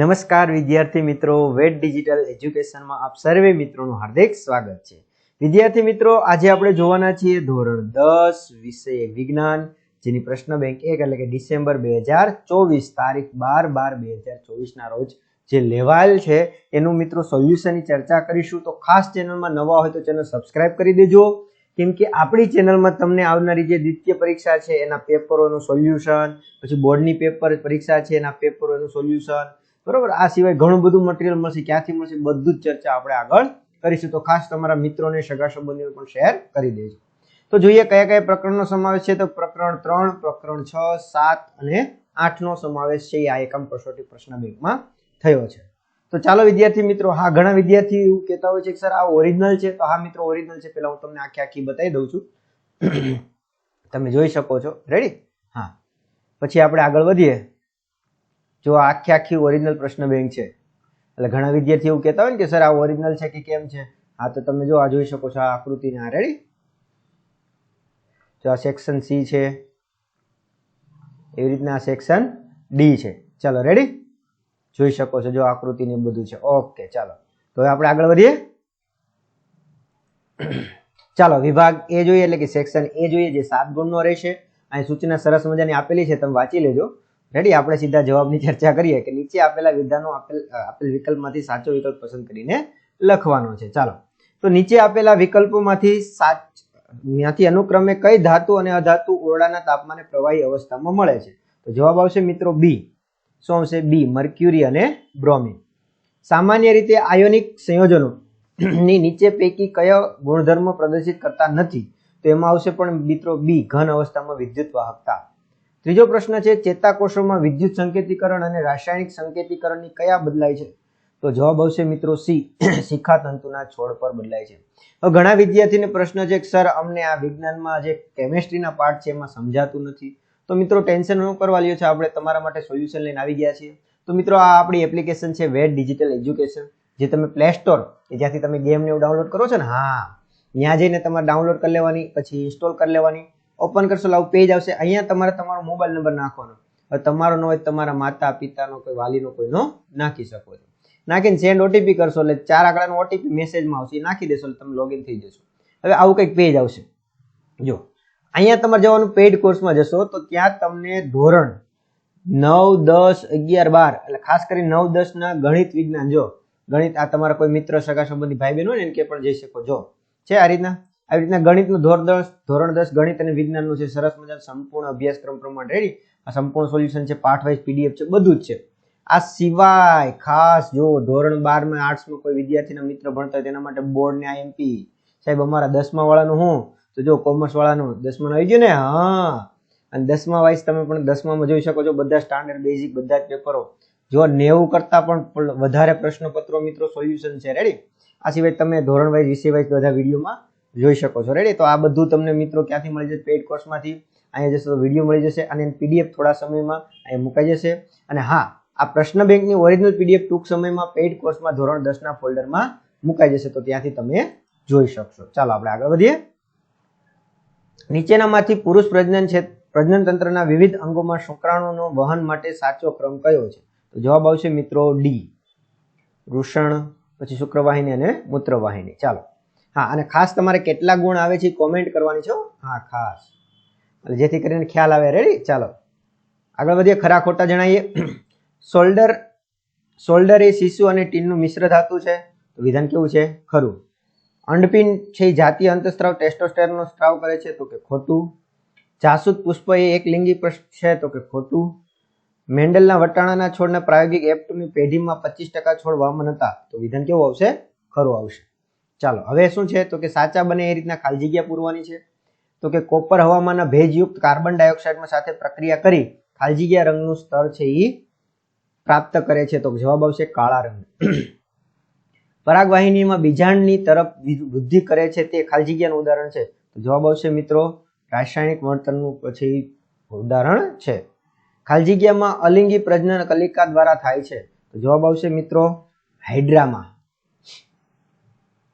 નમસ્કાર વિદ્યાર્થી મિત્રો વેટ ડિજિટલ એજ્યુકેશનમાં આપ સર્વે મિત્રોનું હાર્દિક સ્વાગત છે. વિદ્યાર્થી મિત્રો, આજે આપણે જોવાના છીએ ધોરણ દસ વિષય વિજ્ઞાન, જેની પ્રશ્ન બેંક એક એટલે કે ડિસેમ્બર બે હજાર ચોવીસ તારીખ બાર બાર બે હજાર ચોવીસના રોજ જે લેવાયેલ છે, એનું મિત્રો સોલ્યુશનની ચર્ચા કરીશું. તો ખાસ ચેનલમાં નવા હોય તો ચેનલ સબસ્ક્રાઇબ કરી દેજો. કેમ કે આપણી ચેનલમાં તમને આવનારી જે દ્વિતીય પરીક્ષા છે, એના પેપરોનું સોલ્યુશન, પછી બોર્ડની પેપર પરીક્ષા છે, એના પેપરોનું સોલ્યુશન બરોબર? આ સિવાય ઘણું બધું મટીરિયલ મળશે. ક્યાંથી મળશે? બધું જ ચર્ચા આપણે આગળ કરીશું. તો ખાસ તમારા મિત્રોને સગા સંબંધીઓ પણ શેર કરી દેજો. તો જોઈએ કયા કયા પ્રકરણનો સમાવેશ છે? તો પ્રકરણ ત્રણ, પ્રકરણ છ, સાત અને આઠનો સમાવેશ છે. એ આ એકમ કસોટી પ્રશ્ન બેંકમાં થયો છે. તો ચાલો વિદ્યાર્થી મિત્રો, હા, ઘણા વિદ્યાર્થી એવું કહેતા હોય છે કે, સર, આ ઓરિજિનલ છે. તો હા મિત્રો ઓરિજિનલ છે. પેલા હું તમને આખી આખી બતાવી દઉં છું. તમે જોઈ શકો છો. રેડી હા. પછી આપણે આગળ વધીએ. જો આખી આખી ઓરિજિનલ પ્રશ્ન બેંક છે. એટલે ઘણા વિદ્યાર્થીઓ કહેતા હોય ને કે, સર, આ ઓરિજિનલ છે કે કેમ છે? હા, તો તમે જો આ જોઈ શકો છો, આ આકૃતિને આ રેડી જો આ સેક્શન સી છે, એવી રીતના આ સેક્શન ડી છે. ચાલો રેડી જોઈ શકો છો, જો આકૃતિ ને બધું છે. ઓકે ચાલો. તો હવે આપણે આગળ વધીએ. ચાલો, વિભાગ એ જોઈએ, એટલે કે સેક્શન એ જોઈએ, જે સાત ગુણનો રહેશે. અહીં સૂચના સરસ મજાની આપેલી છે, તમે વાંચી લેજો. રેડી આપણે સીધા જવાબની ચર્ચા કરીએ કે નીચે આપેલા વિધાનો આપેલ આપેલ વિકલ્પમાંથી સાચો વિકલ્પ પસંદ કરીને લખવાનો છે. ચાલો. તો નીચે આપેલા વિકલ્પોમાંથી સાચ ત્યાંથી અનુક્રમે કઈ ધાતુ અને અધાતુ ઓરડાના તાપમાને પ્રવાહી અવસ્થામાં મળે છે? તો જવાબ આવશે મિત્રો બી શું આવશે? બી મર્ક્યુરી અને બ્રોમિન. સામાન્ય રીતે આયોનિક સંયોજનો ની નીચે પૈકી કયો ગુણધર્મ પ્રદર્શિત કરતા નથી? તો એમાં આવશે પણ મિત્રો બી ઘન અવસ્થામાં વિદ્યુત વાહકતા. ત્રીજો પ્રશ્ન છે, ચેતાકોષોમાં વિદ્યુત સંકેતીકરણ અને રાસાયણિક સંકેતીકરણની કયા બદલાય છે? તો જવાબ આવશે મિત્રો સી શિખા તંતુના છોડ પર બદલાય છે. ઘણા વિદ્યાર્થીને પ્રશ્ન છે કે, સર, અમને આ વિજ્ઞાનમાં જે કેમેસ્ટ્રીના પાર્ટ છે એમાં સમજાતું નથી. તો મિત્રો, ટેન્શન ન કરવા લ્યો છે, આપણે તમારા માટે સોલ્યુશન લઈને આવી ગયા છીએ. તો મિત્રો, આ આપણી એપ્લિકેશન છે વેટ ડિજિટલ એજ્યુકેશન, જે તમે પ્લે સ્ટોર, કે જ્યાંથી તમે ગેમને એવું ડાઉનલોડ કરો છો ને, હા, ત્યાં જઈને તમારે ડાઉનલોડ કરી લેવાની, પછી ઇન્સ્ટોલ કરી લેવાની. ઓપન કરશો લાવ પેજ આવશે. અહીંયા તમારે તમારો મોબાઈલ નંબર નાખવાનો. હવે તમારો ન હોય તમારા માતા, પિતાનો કોઈ, વાલીનો કોઈનો નાખી શકો છો. નાખીને સેન્ડ ઓટીપી કરશો એટલે ચાર આંકડાનો ઓટીપી મેસેજમાં આવશે. નાખી દેશો એટલે તમે લોગિન થઈ જશો. હવે આવું કંઈક પેજ આવશે. જો, અહીંયા તમારે જવાનું પેઇડ કોર્સમાં જશો તો ત્યાં તમને ધોરણ નવ, દસ, અગિયાર, બાર, એટલે ખાસ કરી નવ, દસ ના ગણિત વિજ્ઞાન. જો, ગણિત આ તમારા કોઈ મિત્ર, સગા, સંબંધી ભાઈ બહેન હોય ને, એને કે પણ જઈ શકો. જો, છે આ રીતના? આવી રીતના ગણિતનું ધોરણ દસ ધોરણ દસ ગણિત અને વિજ્ઞાનનું છે સરસ મજાનું સંપૂર્ણ અભ્યાસક્રમ પ્રમાણે રેડી. આ સંપૂર્ણ સોલ્યુશન છે, પાઠ વાઇઝ પીડીએફ છે, બધું જ છે. આ સિવાય ખાસ જો ધોરણ બારમાં આર્ટ્સમાં કોઈ વિદ્યાર્થીના મિત્ર ભણતા હોય તેના માટે બોર્ડને આઈએમપી સાહેબ, અમારા દસમા વાળાનું હું? તો જો કોમર્સ વાળાનું. દસમાનું આવી ગયું ને? હા. અને દસમા વાઇઝ તમે પણ દસમામાં જોઈ શકો છો, બધા સ્ટાન્ડર્ડ બેઝિક બધા જ પેપરો જો નેવું કરતા પણ વધારે પ્રશ્નપત્રો મિત્રો સોલ્યુશન છે. રેડી આ સિવાય તમે ધોરણ વાઇઝ, વિષય વાઇઝ બધા વિડીયોમાં જોઈ શકો છો. રેડી તો આ બધું તમને મિત્રો ક્યાંથી મળી જશે? પેઇડ કોર્સમાંથી અહીંયા જશે તો વીડિયો મળી જશે અને પીડીએફ થોડા સમયમાં અહીંયા મુકાઈ જશે. અને હા, આ પ્રશ્ન બેંકની ઓરિજિનલ પીડીએફ ટૂંક સમયમાં પેઇડ કોર્સમાં ધોરણ દસના ફોલ્ડરમાં મુકાઈ જશે. તો ત્યાંથી તમે જોઈ શકશો. ચાલો આપણે આગળ વધીએ. નીચેનામાંથી પુરુષ પ્રજનન છે, પ્રજનન તંત્રના વિવિધ અંગોમાં શુક્રાણુનો વહન માટે સાચો ક્રમ કયો છે? તો જવાબ આવશે મિત્રો ડી. વૃષણ પછી શુક્રવાહિની અને મૂત્રવાહિની. ચાલો. હા, અને ખાસ તમારે કેટલા ગુણ આવે છે કોમેન્ટ કરવાની છે હા. ખાસ. એટલે જેથી કરીને ખ્યાલ આવે. રેડી ચાલો. આગળ વધીએ. ખરા ખોટા જણાવીએ શોલ્ડર શોલ્ડર એ શિશુ અને ટીનનું મિશ્ર ધાતુ છે. તો વિધાન કેવું છે? ખરું. અંડપિન છે એ જાતીય અંતસ્ત્રાવ ટેસ્ટોસ્ટેરોનનો સ્ત્રાવ કરે છે તો કે ખોટું. જાસૂદ પુષ્પ એ એક લિંગી છે તો કે ખોટું. મેન્ડલના વટાણાના છોડના પ્રાયોગિક એપ્ટની પેઢીમાં પચીસ ટકા છોડ વામન હતા. તો વિધાન કેવું આવશે? ખરું આવશે. ચાલો, હવે શું છે? તો કે સાચા બને એ રીતના ખાલી જગ્યા પૂરવાની છે. તો કે કોપર હવામાનના ભેજયુક્ત કાર્બન ડાયોક્સાઇડમાં સાથે પ્રક્રિયા કરી ખાલી જગ્યા રંગનું સ્તર છે એ પ્રાપ્ત કરે છે. તો જવાબ આવશે કાળા રંગ પરાગવાહિનીમાં બીજાણની તરફ વૃદ્ધિ કરે છે તે ખાલી જગ્યાનું ઉદાહરણ છે. તો જવાબ આવશે મિત્રો, રાસાયણિક વર્તનનું પછી ઉદાહરણ છે. ખાલી જગ્યામાં અલિંગી પ્રજનન કલિકા દ્વારા થાય છે. તો જવાબ આવશે મિત્રો, હાઇડ્રામાં.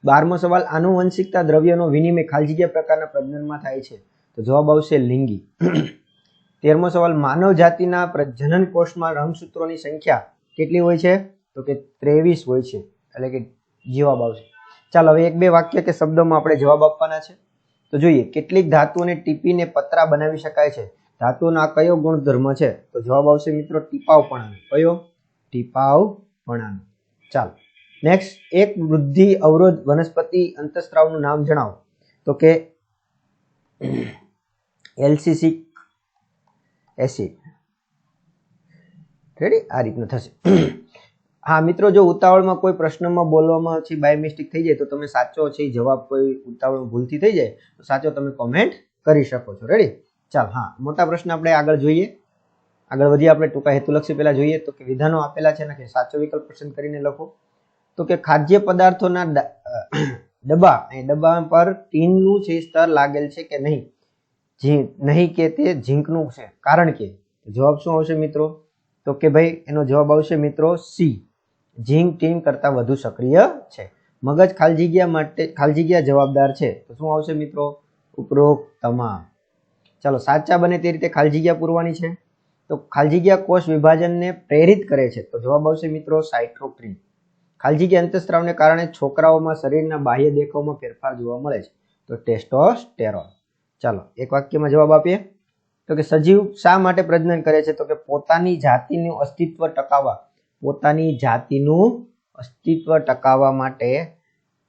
બારમો સવાલ, આનુવંશિકતા દ્રવ્યનો વિનિમય ખાલી પ્રકારના પ્રજનનમાં થાય છે? તો જવાબ આવશે લિંગી. તેરમો સવાલ, માનવ જાતિના પ્રજનન કોષમાં રંગસૂત્રોની સંખ્યા કેટલી હોય છે? તો કે ત્રેવીસ હોય છે, એટલે કે જવાબ આવશે. ચાલો, હવે એક બે વાક્ય કે શબ્દોમાં આપણે જવાબ આપવાના છે. તો જોઈએ, કેટલીક ધાતુઓને ટીપીને પતરા બનાવી શકાય છે? ધાતુનો કયો ગુણધર્મ છે? તો જવાબ આવશે મિત્રો ટીપાવપણાનો કયો? ટીપાવપણાનો ચાલો. નેક્સ્ટ એક વૃદ્ધિ અવરોધ વનસ્પતિ અંતસ્ત્રાવનું નામ જણાવો. તો કે એલસીસિક એસિડ. રેડી આ રીતનું થશે. હા, મિત્રો, જો ઉતાવળમાં કોઈ પ્રશ્નમાં બોલવામાં છે બાય મિસ્ટેક થઈ જાય, તો તમે સાચો છે જવાબ કોઈ ઉતાવળ ભૂલથી થઈ જાય, તો સાચો તમે કોમેન્ટ કરી શકો છો. રેડી ચાલ, હા, મોટા પ્રશ્ન આપણે આગળ જોઈએ. આગળ વધીએ આપણે ટૂંકા હેતુલક્ષી પહેલા જોઈએ. તો કે વિધાનો આપેલા છે ને, કે સાચો વિકલ્પ પસંદ કરીને લખો. તો કે ખાદ્ય પદાર્થોના ડબ્બા, એ ડબ્બા પર ટીનનું છે સ્તર લાગેલ છે કે નહીં? જી, નહીં કે તે ઝીંકનું છે. કારણ કે, જવાબ શું આવશે મિત્રો? તો કે ભાઈ, એનો જવાબ આવશે મિત્રો સી. ઝીંક ટીન કરતાં વધુ સક્રિય છે. મગજ ખાલી જગ્યા માટે, ખાલી જગ્યા જવાબદાર છે. તો શું આવશે મિત્રો? ઉપરોક્ત તમામ ચાલો, સાચા બને તે રીતે ખાલી જગ્યા પૂરવાની છે. તો ખાલી જગ્યા કોષ વિભાજનને પ્રેરિત કરે છે. તો જવાબ આવશે મિત્રો સાઇટોક્રીન. ખાલી કે અંતસ્ત્રાવને કારણે છોકરાઓમાં શરીરના બાહ્ય દેખાવમાં ફેરફાર જોવા મળે છે. તો ટેસ્ટોસ્ટેરોન. ચાલો, એક વાક્યમાં જવાબ આપીએ. તો કે સજીવ શા માટે પ્રજનન કરે છે? તો કે પોતાની જાતિનું અસ્તિત્વ ટકાવવા. પોતાની જાતિનું અસ્તિત્વ ટકાવવા માટે,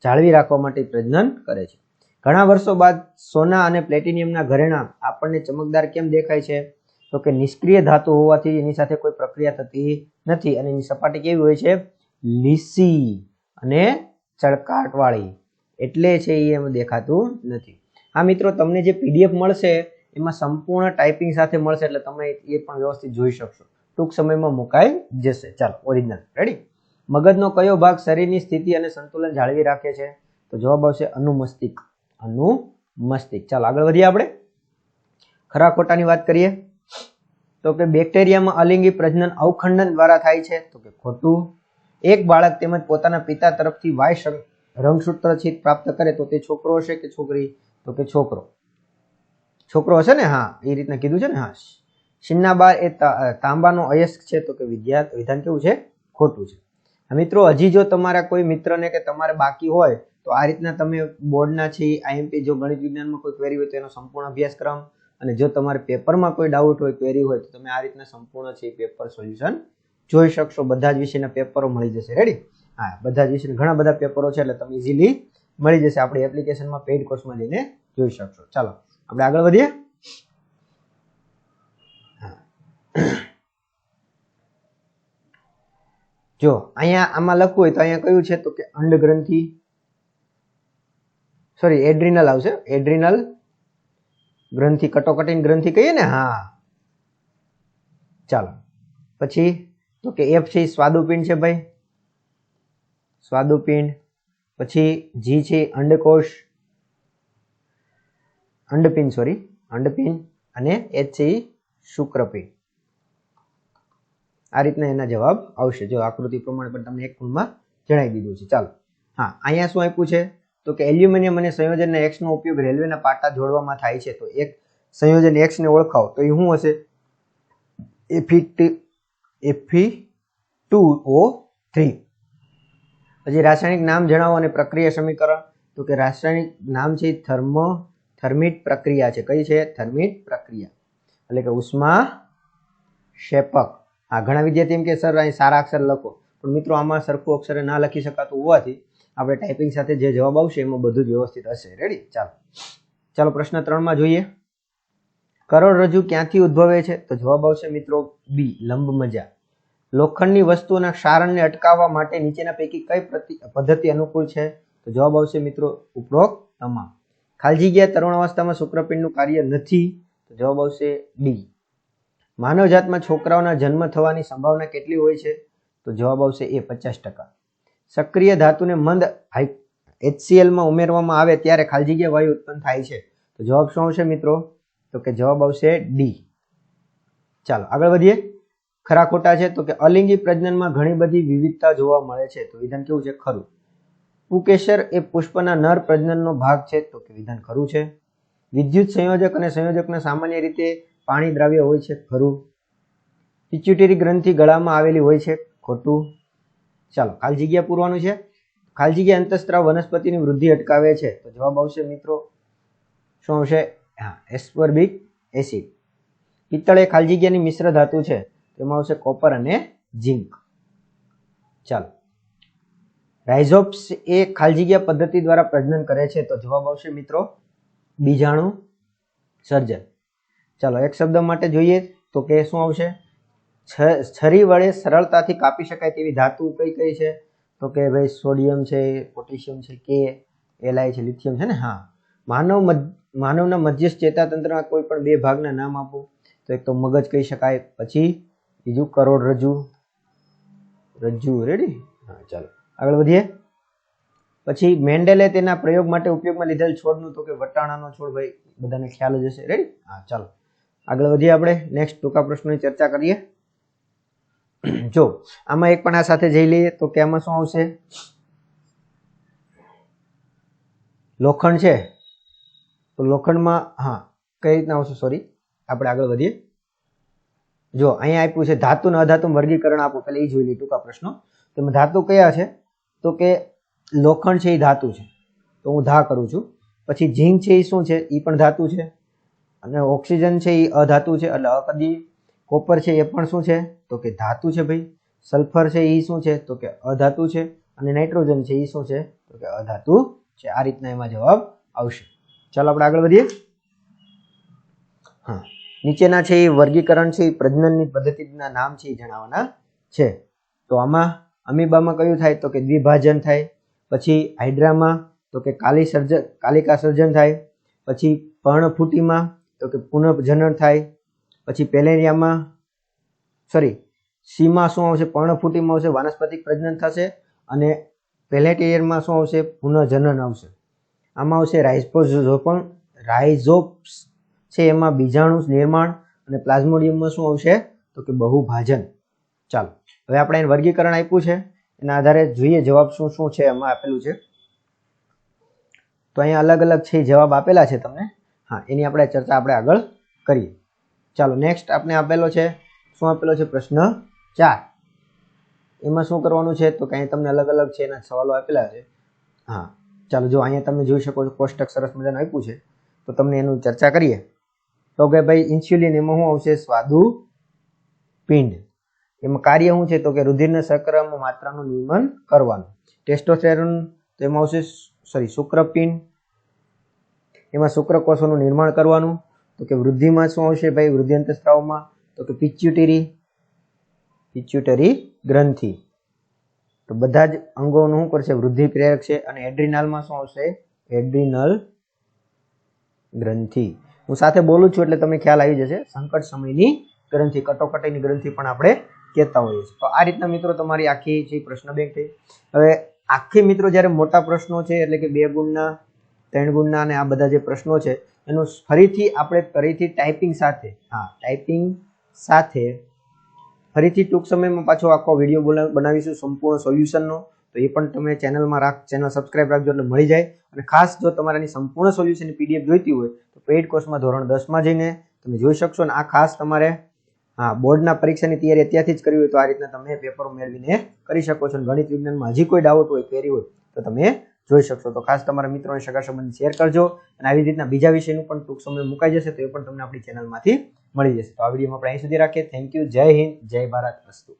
જાળવી રાખવા માટે પ્રજનન કરે છે. ઘણા વર્ષો બાદ સોના અને પ્લેટિનિયમના ઘરેણાં આપણને ચમકદાર કેમ દેખાય છે? તો કે નિષ્ક્રિય ધાતુ હોવાથી એની સાથે કોઈ પ્રક્રિયા થતી નથી અને એની સપાટી કેવી હોય છે? લીસી અને ચળકાટવાળી. એટલે છે એ એમ દેખાતું નથી. આ મિત્રો, તમને જે પીડીએફ મળશે, એમાં સંપૂર્ણ ટાઈપિંગ સાથે મળશે, એટલે તમે એ પણ વ્યવસ્થિત જોઈ શકશો. ટૂંક સમયમાં મુકાઈ જશે. ચાલો, ઓરિજિનલ. રેડી મગજનો કયો ભાગ શરીરની સ્થિતિ અને સંતુલન જાળવી રાખે છે? તો જવાબ આવશે અનુમસ્તિક અનુમસ્તિક ચાલો, આગળ વધીએ આપણે. ખરા ખોટાની વાત કરીએ. તો કે બેક્ટેરિયામાં અલિંગી પ્રજનન અવખંડન દ્વારા થાય છે. તો કે ખોટું. એક બાળક તેમજ પોતાના પિતા તરફથી વાય રંગસૂત્ર છીત પ્રાપ્ત કરે તો તે છોકરો હશે કે છોકરી? તો કે છોકરો. છોકરો હશે ને? હા, એ રીતના કીધું છે ને? હા. શિન્નાબાર એ તાંબાનો અયસ્ક છે તો કે વિદ્યા, વિધાન કેવું છે? ખોટું છે. મિત્રો, હજી જો તમારા કોઈ મિત્રને કે તમારે બાકી હોય, તો આ રીતના તમે બોર્ડના છે આઈએમપી જો ગણિત વિજ્ઞાનમાં કોઈ ક્વેરી હોય તો એનો સંપૂર્ણ અભ્યાસક્રમ અને જો તમારે પેપરમાં કોઈ ડાઉટ હોય ક્વેરી હોય, તો તમે આ રીતના સંપૂર્ણ છે પેપર સોલ્યુશન જોઈ શકશો. બધા જ વિષયના પેપરો મળી જશે. રેડી હા, બધા જ વિષયના ઘણા બધા પેપરો છે એટલે તમે ઇઝીલી મળી જશે. આપણી એપ્લિકેશનમાં પેઇડ કોર્સમાં જઈને જોઈ શકશો. ચાલો, આપણે આગળ વધીએ. જો, અહીંયા આમાં લખવું હોય તો અહીંયા કયું છે તો કે અંડગ્રંથિ. સોરી એડ્રિનલ આવશે. એડ્રિનલ ગ્રંથિ, કટોકટીન ગ્રંથિ કહીએ ને? હા. ચાલો, પછી તો કે એફ છે એ સ્વાદુપિંડ છે ભાઈ. સ્વાદુપિંડ, પછી જી છે અંડકોષ અંડપિંડ સોરી અંડપિંડ અને એચ છે એ શુક્રપિંડ. આ રીતના એના જવાબ આવશે. જો આકૃતિ પ્રમાણે પણ તમને એક ગુણમાં જણાવી દીધું છે. ચાલો. હા, અહીંયા શું આપ્યું છે? તો કે એલ્યુમિનિયમ અને સંયોજનના એક્સનો ઉપયોગ રેલવેના પાટા જોડવામાં થાય છે. તો એક સંયોજન એક્સને ઓળખાવો. તો એ શું હશે? એ ફિટ Fe2O3 પછી રાસાયણિક નામ જણાવો અને પ્રક્રિયા સમીકરણ. તો કે રાસાયણિક નામ છે થર્મો, થર્મિટ પ્રક્રિયા છે. કઈ છે? થર્મિટ પ્રક્રિયા. એટલે કે ઉષ્મા શેપક. આ ઘણા વિદ્યાર્થી એમ કે, સર, અહીં સારા અક્ષર લખો. પણ મિત્રો, આમાં સરખું અક્ષરે ના લખી શકાતું હોવાથી આપણે ટાઈપિંગ સાથે જે જવાબ આવશે એમાં બધું જ વ્યવસ્થિત હશે. રેડી ચાલો. ચાલો, પ્રશ્ન ત્રણમાં જોઈએ. કરોડરજ્જુ ક્યાંથી ઉદ્ભવે છે? તો જવાબ આવશે મિત્રો બી, લંબ મજા. લોખંડની વસ્તુઓના ક્ષારણને અટકાવવા માટે નીચેના પૈકી કઈ પદ્ધતિ અનુકૂળ છે? તો જવાબ આવશે મિત્રો ઉપરોક્ત તમામ. ખાલજી ગયા તરુણ અવસ્થામાં શુક્રપિંડનું કાર્ય નથી. તો જવાબ આવશે ડી. માનવજાતમાં છોકરાઓના જન્મ થવાની સંભાવના કેટલી હોય છે? તો જવાબ આવશે એ, પચાસ ટકા. સક્રિય ધાતુને મંદ એચસીએલમાં ઉમેરવામાં આવે ત્યારે ખાલજીગીય જગ્યા વાયુ ઉત્પન્ન થાય છે. તો જવાબ શું આવશે મિત્રો? તો કે જવાબ આવશે ડી ચાલો, આગળ વધીએ. ખરા ખોટા છે તો કે અલિંગી પ્રજનનમાં ઘણી બધી વિવિધતા જોવા મળે છે. તો વિધાન કેવું છે? ખરું. પુકેશર એ પુષ્પના નર પ્રજનનનો ભાગ છે. તો કે વિધાન ખરું છે. વિદ્યુત સંયોજક અને સંયોજકના સામાન્ય રીતે પાણી દ્રાવ્ય હોય છે. ખરું. પિચ્યુટરી ગ્રંથિ ગળામાં આવેલી હોય છે. ખોટું. ચાલો ખાલી જગ્યા પૂરવાનું છે. ખાલી જગ્યા અંતસ્ત્રાવ વનસ્પતિની વૃદ્ધિ અટકાવે છે. તો જવાબ આવશે મિત્રો, શું આવશે? હા, એસ્પર્બિક એસિડ. પિત્તળ એ ખાલી જગ્યાની મિશ્ર ધાતુ છે, તેમાં આવશે કોપર અને ઝિંક. ચાલો. રાઇઝોપ્સ એ ખાલી જગ્યા પદ્ધતિ દ્વારા પ્રજનન કરે છે, તો જવાબ આવશે મિત્રો, બીજાણુ સર્જન. ચાલો, એક શબ્દ માટે જોઈએ, તો કે શું આવશે? છરી વડે સરળતાથી કાપી શકાય તેવી ધાતુ કઈ કઈ છે? તો કે ભાઈ સોડિયમ છે, પોટેશિયમ છે કે એલઆઈ છે, લિથિયમ છે ને? હા. માનવ માનવના મધ્યસ્થ ચેતાતંત્રના કોઈ પણ બે ભાગના નામ આપો. તો એક તો મગજ કહી શકાય પછી બીજું કરોડરજ્જુ રજ્જુ રેડી હા ચાલો. આગળ વધીએ. પછી મેન્ડેલે તેના પ્રયોગ માટે ઉપયોગમાં લીધેલ છોડનું તો કે વટાણાનો છોડ ભાઈ બધાને ખ્યાલ જ હશે. રેડી હા ચાલો. આગળ વધીએ આપણે. નેક્સ્ટ ટૂંકા પ્રશ્નોની ચર્ચા કરીએ. જો આમાં એક પણ આ સાથે જઈ લઈએ તો કે આમાં શું આવશે? લોખંડ છે. તો લોખંડમાં, હા, કઈ રીતના આવશે? સોરી આપણે આગળ વધીએ. જો, અહીંયા આપ્યું છે ધાતુ ને અધાતુ વર્ગીકરણ આપો, પહેલાં એ જોઈ લઈએ ટૂંકા પ્રશ્નો. તેમાં ધાતુ કયા છે? તો કે લોખંડ છે એ ધાતુ છે. તો હું ધા કરું છું. પછી ઝીંક છે એ શું છે? એ પણ ધાતુ છે. અને ઓક્સિજન છે એ અધાતુ છે, એટલે અકદી કોપર છે એ પણ શું છે? તો કે ધાતુ છે ભાઈ. સલ્ફર છે એ શું છે? તો કે અધાતુ છે. અને નાઇટ્રોજન છે એ શું છે? તો કે અધાતુ છે. આ રીતના એમાં જવાબ આવશે. ચાલો આપણે આગળ વધીએ. હા. નીચેના છે એ વર્ગીકરણ છે એ પ્રજનનની પદ્ધતિના નામ છે એ જણાવવાના છે. તો આમાં અમીબામાં કયું થાય? તો કે દ્વિભાજન થાય. પછી હાઇડ્રામાં તો કે કાલી સર્જન કાલિકા સર્જન થાય. પછી પર્ણફૂટીમાં તો કે પુનઃજનન થાય. પછી પેલેરિયામાં સોરી સીમાં શું આવશે? પર્ણફૂટીમાં આવશે વાનસ્પતિક પ્રજનન થશે. અને પેલેટિયરમાં શું આવશે? પુનઃજનન આવશે. આમાં આવશે રાઇઝોપણ રાઇઝોપ્સ છે એમાં બીજાણુ નિર્માણ અને પ્લાઝ્મોડિયમમાં શું આવશે? તો કે બહુભાજન. ચાલો, હવે આપણે એને વર્ગીકરણ આપ્યું છે. એના આધારે જોઈએ જવાબ શું શું છે એમાં આપેલું છે. તો અહીંયા અલગ અલગ છે જવાબ આપેલા છે તમને. હા, એની આપણે ચર્ચા આપણે આગળ કરીએ. ચાલો નેક્સ્ટ આપણે આપેલો છે. શું આપેલો છે? પ્રશ્ન ચાર. એમાં શું કરવાનું છે? તો કંઈ તમને અલગ અલગ છે એના સવાલો આપેલા છે. હા ચાલો જો અહીંયા તમે જોઈ શકો છો, કોષ્ટક સરસ મજાનું આપ્યું છે, તો તમને એનું ચર્ચા કરીએ. તો કે ભાઈ ઇન્સ્યુલિન એમાં શું આવશે? સ્વાદુ પિંડ. એમાં કાર્ય શું છે? તો કે રુધિરને સક્રમ માત્રાનું નિયમન કરવાનું. ટેસ્ટોસ્ટેરોન તો એમાં આવશે સોરી શુક્રપિંડ. એમાં શુક્રકોષોનું નિર્માણ કરવાનું. તો કે વૃદ્ધિમાં શું આવશે ભાઈ? વૃદ્ધિ અંતસ્ત્રાવમાં. તો કે પિચ્યુટરી પિચ્યુટરી ગ્રંથિ. તો બધા જ અંગોનું શું કરશે? વૃદ્ધિ પ્રેરક છે. અને એડ્રિનાલમાં શું આવશે? એડ્રિનલ ગ્રંથિ. હું સાથે બોલું છું એટલે તમને ખ્યાલ આવી જશે. સંકટ સમયની ગ્રંથિ, કટોકટીની ગ્રંથિ પણ આપણે કહેતા હોઈએ છીએ. તો આ રીતના મિત્રો તમારી આખી જે પ્રશ્ન બેંક થઈ. હવે આખી મિત્રો જ્યારે મોટા પ્રશ્નો છે, એટલે કે બે ગુણના, ત્રણ ગુણના અને આ બધા જે પ્રશ્નો છે, એનું ફરીથી આપણે ફરીથી ટાઈપિંગ સાથે, હા ટાઈપિંગ સાથે ફરીથી ટૂંક સમયમાં પાછો આખો વીડિયો બનાવીશું સંપૂર્ણ સોલ્યુશનનો. તો એ પણ તમે ચેનલમાં રાખ ચેનલ સબસ્ક્રાઇબ રાખજો એટલે મળી જાય. અને ખાસ જો તમારાની સંપૂર્ણ સોલ્યુશનની પીડીએફ જોઈતી હોય, તો પેઇડ કોર્સમાં ધોરણ દસમાં જઈને તમે જોઈ શકશો અને આ ખાસ તમારે, હા, બોર્ડના પરીક્ષાની તૈયારી અત્યારથી જ કરવી હોય તો આ રીતના તમે પેપરો મેળવીને કરી શકો છો. અને ગણિત વિજ્ઞાનમાં હજી કોઈ ડાઉટ હોય, ક્વેરી હોય, તો તમે જોઈ શકશો. તો ખાસ તમારા મિત્રોને સગા સંબંધ શેર કરજો અને આવી રીતના બીજા વિષયનું પણ ટૂંક સમય મુકાઈ જશે તો એ પણ તમને આપણી ચેનલમાંથી મળી જશે. તો આ વિડીયોમાં આપણે અહીં સુધી રાખીએ. થેન્ક યુ જય હિન્દ. જય ભારત. અસ્તુ